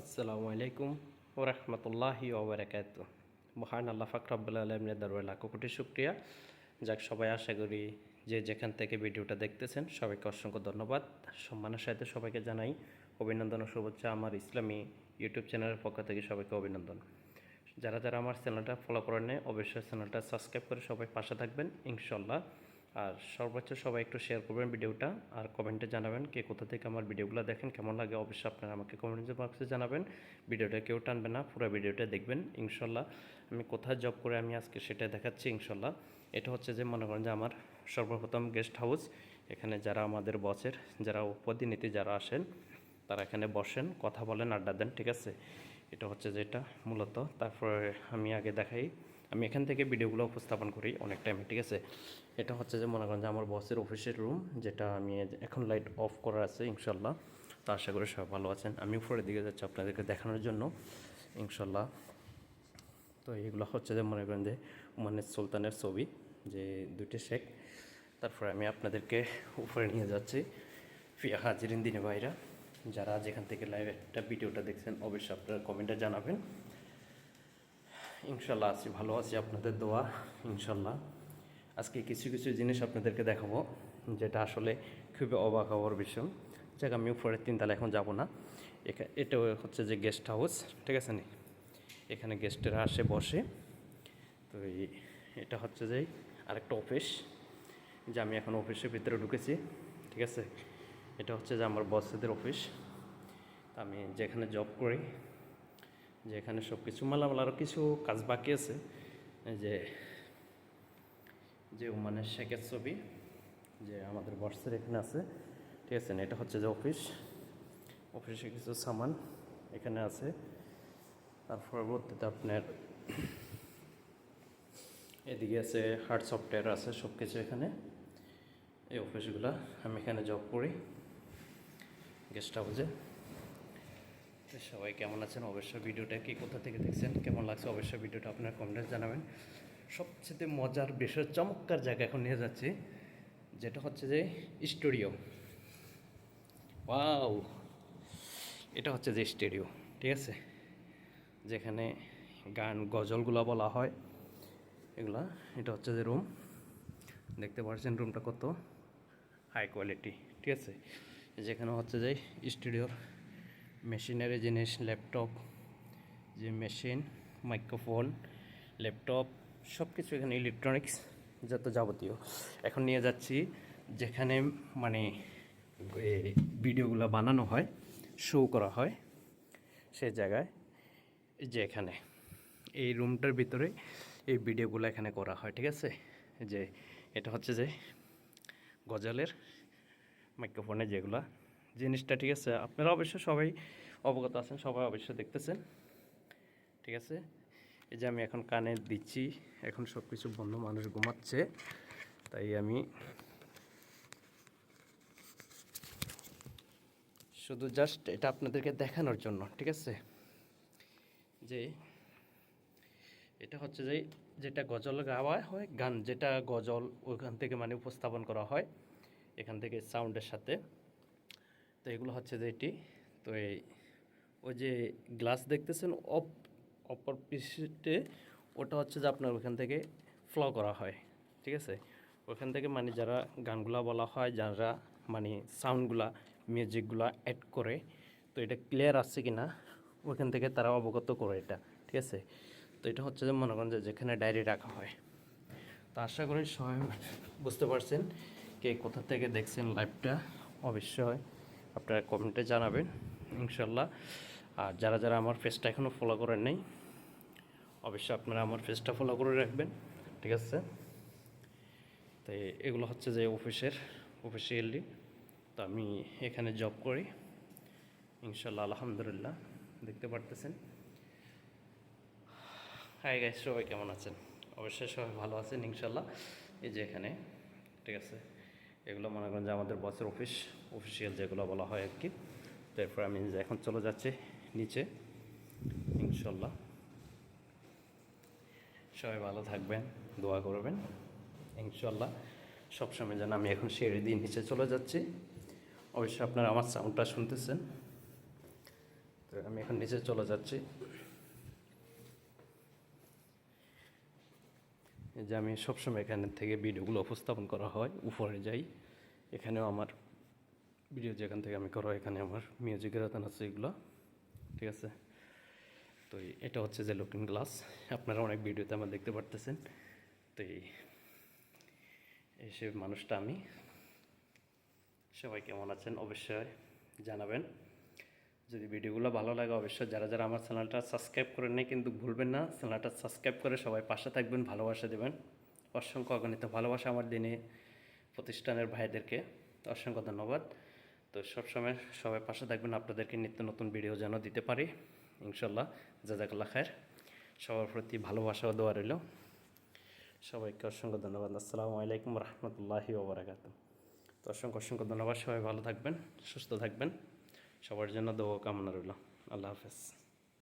আসসালামু আলাইকুম ওরহমতুল্লাহি ওবরাকাত মহান আল্লাহ ফাকরাবুল আলমিনের দরবার লাখো কোটি শুক্রিয়া। যাক, সবাই আশা করি যে যেখান থেকে ভিডিওটা দেখতেছেন, সবাইকে অসংখ্য ধন্যবাদ। সম্মানের সাথে সবাইকে জানাই অভিনন্দন ও শুভেচ্ছা আমার ইসলামী ইউটিউব চ্যানেলের পক্ষ থেকে সবাইকে অভিনন্দন। যারা যারা আমার চ্যানেলটা ফলো করেন অবশ্যই চ্যানেলটা সাবস্ক্রাইব করে সবাই পাশে থাকবেন ইনশাল্লাহ আর সর্বোচ্চ সবাই একটু শেয়ার করবেন ভিডিওটা আর কমেন্টে জানাবেন কে কোথা থেকে আমার ভিডিওগুলো দেখেন, কেমন লাগে অবশ্যই আপনারা আমাকে কমেন্ট বক্সে জানাবেন। ভিডিওটা কেউ টানবে না, পুরো ভিডিওটা দেখবেন, ইনশাল্লাহ। আমি কোথায় জব করে আমি আজকে সেটা দেখাচ্ছি, ইনশাল্লাহ। এটা হচ্ছে যে মনে করেন যে আমার সর্বপ্রথম গেস্ট হাউস এখানে যারা আমাদের বসের যারা প্রতিনিধি যারা আসেন, তারা এখানে বসেন, কথা বলেন, আড্ডা দেন, ঠিক আছে? এটা হচ্ছে যেটা মূলত। তারপরে আমি আগে দেখাই। আমি এখান থেকে ভিডিওগুলো উপস্থাপন করি অনেক টাইমে ঠিক আছে? এটা হচ্ছে যে মনে করেন যে আমার বসের অফিসের রুম যেটা আমি এখন লাইট অফ করা আছে ইনশাল্লাহ তো আশা করি সবাই ভালো আছেন। আমি উপরের দিকে যাচ্ছি আপনাদেরকে দেখানোর জন্য ইনশাল্লাহ তো এগুলো হচ্ছে যে মনে করেন যে মানে সুলতানের ছবি, যে দুইটি শেখ। তারপরে আমি আপনাদেরকে উপরে নিয়ে যাচ্ছি, ফিয়া হাজিরিন দিনে ভাইরা। যারা যেখান থেকে লাইভ একটা ভিডিওটা দেখছেন, অবশ্যই আপনারা কমেন্টে জানাবেন। ইনশাল্লাহ আছি, ভালো আছি, আপনাদের দোয়া, ইনশাল্লাহ। আজকে কিছু কিছু জিনিস আপনাদেরকে দেখাবো, যেটা আসলে খুবই অবাক হওয়ার বিষয়। যাক আমি উপরের তিনতলা এখন যাব না। এটা হচ্ছে যে গেস্ট হাউস ঠিক আছে নি? এখানে গেস্টেরা আসে, বসে। তো এটা হচ্ছে যে আরেকটা অফিস যে আমি এখন অফিসের ভিতরে ঢুকেছি, ঠিক আছে? এটা হচ্ছে যে আমার বসেদের অফিস আমি যেখানে জব করি যে এখানে সব কিছু মালামাল আরও কিছু কাজ বাকি আছে। যে যে ওমানের শেখের ছবি, যে আমাদের বর্ষের এখানে আছে, ঠিক আছে, এটা হচ্ছে যে অফিস। অফিসে কিছু সামান এখানে আছে। তার পরবর্তীতে আপনার এদিকে আছে হার্ড সফটওয়্যার আছে সব কিছু এখানে। এই অফিসগুলো, আমি এখানে জব করি গেস্ট হাউসে সবাই কেমন আছেন? অবশ্যই ভিডিওটা কি কোথা থেকে দেখছেন, কেমন লাগছে অবশ্যই ভিডিওটা আপনার কমেন্টে জানাবেন। সবচেয়ে মজার বিষয় চমৎকার জায়গা এখন নিয়ে যাচ্ছি, যেটা হচ্ছে যে স্টুডিও। ওয়াও! এটা হচ্ছে যে স্টুডিও, ঠিক আছে? যেখানে গান, গজলগুলো বলা হয়। এগুলা, এটা হচ্ছে যে রুম। দেখতে পাচ্ছেন রুমটা কত হাই কোয়ালিটি, ঠিক আছে? যেখানে হচ্ছে যে স্টুডিওর মেশিনারি জিনিস, ল্যাপটপ, যে মেশিন, মাইক্রোফোন, ল্যাপটপ সব কিছু এখানে ইলেকট্রনিক্স যত যাবতীয়। এখন নিয়ে যাচ্ছি যেখানে মানে ভিডিওগুলো বানানো হয় শো করা হয় সে জায়গায় যে এখানে। এই রুমটার ভিতরে এই ভিডিওগুলো এখানে করা হয়, ঠিক আছে? যে এটা হচ্ছে যে গজালের মাইক্রোফোনে যেগুলা জিনিসটা, ঠিক আছে? আপনারা অবশ্যই সবাই অবগত আছেন, সবাই অবশ্যই দেখতেছেন, ঠিক আছে? এই যে আমি এখন কানে দিচ্ছি, এখন সব কিছু বন্ধ, মানুষ ঘুমাচ্ছে, তাই আমি শুধু জাস্ট এটা আপনাদেরকে দেখানোর জন্য, ঠিক আছে? যে এটা হচ্ছে যে, যেটা গজল গাওয়া হয়, গান যেটা গজল ওইখান থেকে মানে উপস্থাপন করা হয়, এখান থেকে সাউন্ডের সাথে। তো এগুলো হচ্ছে যে এটি। তো এই, ওই যে গ্লাস দেখতেছেন, অপ, অপর পিসে ওটা হচ্ছে যে আপনার ওখান থেকে ফ্লো করা হয়, ঠিক আছে? ওখান থেকে মানে যারা গানগুলা বলা হয়, যারা মানে সাউন্ডগুলা মিউজিকগুলা অ্যাড করে, তো এটা ক্লিয়ার আসছে কি না ওখান থেকে তারা অবগত করে এটা, ঠিক আছে? তো এটা হচ্ছে যে মনে করেন যে যেখানে ডায়েরি রাখা হয়। তো আশা করি সবাই বুঝতে পারছেন কে কোথা থেকে দেখছেন লাইভটা অবশ্যই। আপনারা কমেন্টে জানাবেন, ইনশাল্লাহ। আর যারা যারা আমার ফেসটা এখনও ফলো করেন নাই, অবশ্যই আপনারা আমার ফেসটা ফলো করে রাখবেন, ঠিক আছে? তো এগুলো হচ্ছে যে অফিসের অফিসিয়ালি তো আমি এখানে জব করি, ইনশাল্লাহ, আলহামদুলিল্লাহ, দেখতে পারতেছেন। হাই গাইস সবাই কেমন আছেন? অবশ্যই সবাই ভালো আছেন, ইনশাল্লাহ। এই যে এখানে, ঠিক আছে? এগুলো মনে করেন যে আমাদের বসের অফিস অফিসিয়াল যেগুলো বলা হয় আর কি। তারপর আমি এখন চলে যাচ্ছি নিচে, ইনশাল্লাহ। সবাই ভালো থাকবেন, দোয়া করবেন। ইনশাল্লাহ সবসময় যেন আমি এখন সিঁড়ি দিয়ে নিচে চলে যাচ্ছি। অবশ্যই আপনারা আমার সাউন্ডটা শুনতেছেন। তো আমি এখন নিচে চলে যাচ্ছি। যে আমি সবসময় এখানে থেকে ভিডিওগুলো উপস্থাপন করা হয়, উপরে যাই। এখানেও আমার ভিডিও যেখান থেকে আমি করো, এখানে আমার মিউজিকের আতান আছে এগুলো। ঠিক আছে? তো এটা হচ্ছে যে লুকিং গ্লাস আপনারা অনেক ভিডিওতে আমার দেখতে পারতেছেন। তো এই মানুষটা আমি। সবাই কেমন আছেন? অবশ্যই জানাবেন। যদি ভিডিওগুলো ভালো লাগে, অবশ্যই যারা যারা আমার চ্যানেলটা সাবস্ক্রাইব করেন নাই, কিন্তু ভুলবেন না, চ্যানেলটা সাবস্ক্রাইব করে সবাই পাশে থাকবেন, ভালোবাসা দেবেন। অসংখ্য অগণিত ভালোবাসা আমার দিনে প্রতিষ্ঠানের ভাইদেরকে। অসংখ্য ধন্যবাদ। তো সবসময় সবাই পাশে থাকবেন, আপনাদেরকে নিত্য নতুন ভিডিও যেন দিতে পারি। ইনশাল্লাহ জাজাকাল্লা খায়ের। সবার প্রতি ভালোবাসা দোয়া রইল। সবাইকে অসংখ্য ধন্যবাদ। আসসালামু আলাইকুম রহমতুল্লাহি ওবরাকাত তো অসংখ্য অসংখ্য ধন্যবাদ। সবাই ভালো থাকবেন, সুস্থ থাকবেন। সবার জন্য দোয়া কামনা রইল। আল্লাহ হাফেজ।